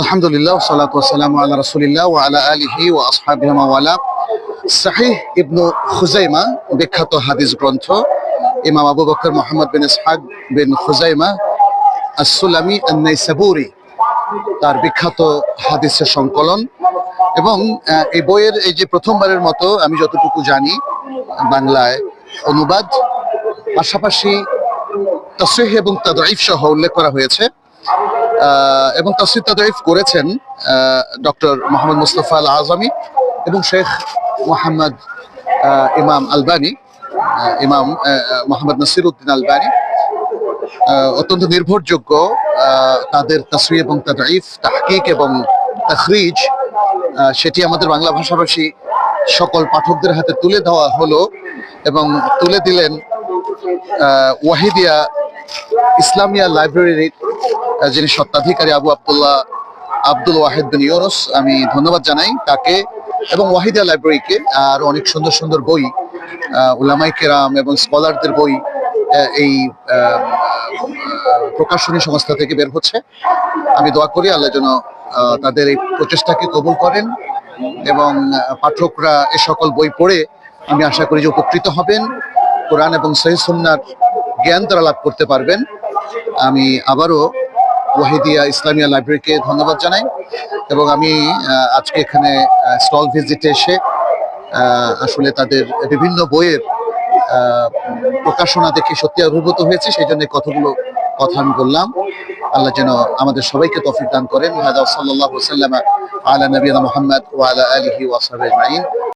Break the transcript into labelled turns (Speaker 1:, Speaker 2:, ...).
Speaker 1: আলহামদুলিল্লাহ, সালাত ওয়াসালাম আল্লাহ রসুলিল্লাহ আলা আলিহি ওয়া আসহাবিহি ওয়া ওয়ালা। সাহিহ ইবনু খুজাইমা, বিখ্যাত হাদিস গ্রন্থ, ইমাম আবু বকর মোহাম্মদ বিন ইসহাক বিন খুজাইমা আসুলামি আন্নাইসাবুরি, তার বিখ্যাত হাদিসের সংকলন। এবং এই বইয়ের এই যে প্রথমবারের মতো আমি যতটুকু জানি, বাংলায় অনুবাদ, পাশাপাশি তসরিহ এবং তাদাইফ সহ উল্লেখ করা হয়েছে। এবং তসরিহ তাদাইফ করেছেন ডক্টর মোহাম্মদ মুস্তফা আল আজমি এবং শেখ মোহাম্মদ ইমাম আলবানি ইমাম মোহাম্মদ নাসির উদ্দিন আলবানি অত্যন্ত নির্ভরযোগ্য তাদের তসরি এবং তাদাইফ তাহকিক এবং তখরিজ সেটি আমাদের বাংলা ভাষাভাষী সকল পাঠকদের হাতে তুলে দেওয়া হলো এবং তুলে দিলেন ওয়াহিদিয়া ইসলামিয়া লাইব্রেরির যিনি সত্ত্বাধিকারী আবু আব্দুল্লাহ আব্দুল ওয়াহিদ বিন ইউনুস, আমি ধন্যবাদ জানাই তাকে এবং ওয়াহিদা লাইব্রেরিকে আর অনেক সুন্দর সুন্দর বই উলামাই কেরাম এবং স্কলারদের বই এই প্রকাশনী সংস্থা থেকে বের হচ্ছে। আমি দোয়া করি আল্লাহ যেন তাদের এই প্রচেষ্টাকে কবুল করেন এবং পাঠকরা এ সকল বই পড়ে আমি আশা করি যে উপকৃত হবেন। কোরআন এবং সহি সুন্নার জ্ঞান তারা লাভ করতে পারবেন। আমি আবারও ওয়াহিদিয়া ইসলামিয়া লাইব্রেরিকে ধন্যবাদ জানাই এবং আমি আজকে এখানে স্টল ভিজিটে এসে আসলে তাদের বিভিন্ন বইয়ের প্রকাশনা দেখে সত্যি অভিভূত হয়েছে, সেই জন্য কতগুলো কথা আমি বললাম। আল্লাহ যেন আমাদের সবাইকে তৌফিক দান করেন। সাল্লাল্লাহু সাল্লাম আলা নবিয়ানা মুহাম্মদ ওয়া আলা আলিহি ওয়া সাহবিহি আজমাইন।